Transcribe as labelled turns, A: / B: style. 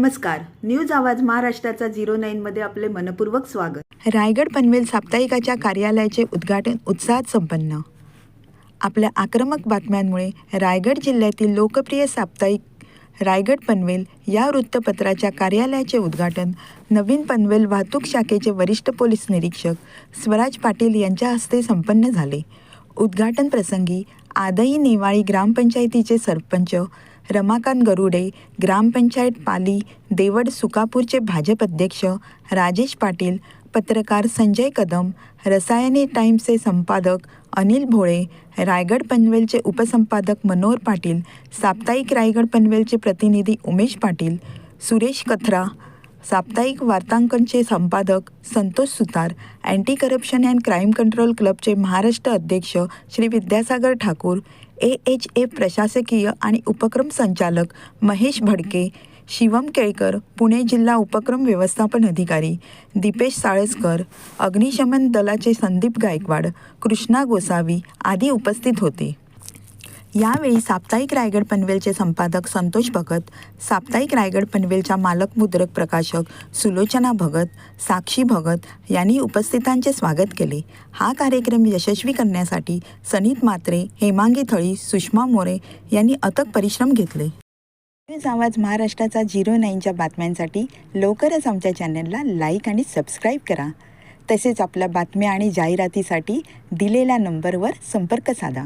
A: नमस्कार. न्यूज आवाज महाराष्ट्राचा झिरो नाईनमध्ये आपले मनपूर्वक स्वागत.
B: रायगड पनवेल साप्ताहिकाच्या कार्यालयाचे उद्घाटन उत्साहात संपन्न. आपल्या आक्रमक बातम्यांमुळे रायगड जिल्ह्यातील लोकप्रिय साप्ताहिक रायगड पनवेल या वृत्तपत्राच्या कार्यालयाचे उद्घाटन नवीन पनवेल वाहतूक शाखेचे वरिष्ठ पोलीस निरीक्षक स्वराज पाटील यांच्या हस्ते संपन्न झाले. उद्घाटन प्रसंगी आदई नेवाळी ग्रामपंचायतीचे सरपंच रमाकांत गरुडे ग्रामपंचायत पाली देवड सुकापूरचे भाजप अध्यक्ष राजेश पाटील पत्रकार संजय कदम रसायने टाईम्सचे संपादक अनिल भोळे रायगड पनवेलचे उपसंपादक मनोहर पाटील साप्ताहिक रायगड पनवेलचे प्रतिनिधी उमेश पाटील सुरेश कथरा साप्ताहिक वार्तांकनचे संपादक Santosh Sutar anti corruption and crime control क्लबचे महाराष्ट्र अध्यक्ष Shri Vidyasagar Thakur A H A प्रशासकीय आणि उपक्रम संचालक महेश भडके शिवम केळकर पुणे जिल्हा उपक्रम व्यवस्थापन अधिकारी दीपेश साळसकर अग्निशमन दलाचे संदीप गायकवाड कृष्णा गोसावी आदी उपस्थित होते. यावेळी साप्ताहिक रायगड पनवेलचे संपादक संतोष भगत साप्ताहिक रायगड पनवेलच्या मालक मुद्रक प्रकाशक सुलोचना भगत साक्षी भगत यांनी उपस्थितांचे स्वागत केले. हा कार्यक्रम यशस्वी करण्यासाठी सनीत मात्रे हेमांगी थळी सुषमा मोरे यांनी अथक परिश्रम घेतले. न्यूज आवाज महाराष्ट्राचा झिरो नाईनच्या बातम्यांसाठी लवकरच आमच्या चॅनलला लाईक आणि सबस्क्राईब करा. तसेच आपल्या बातम्या आणि जाहिरातीसाठी दिलेल्या नंबरवर संपर्क साधा.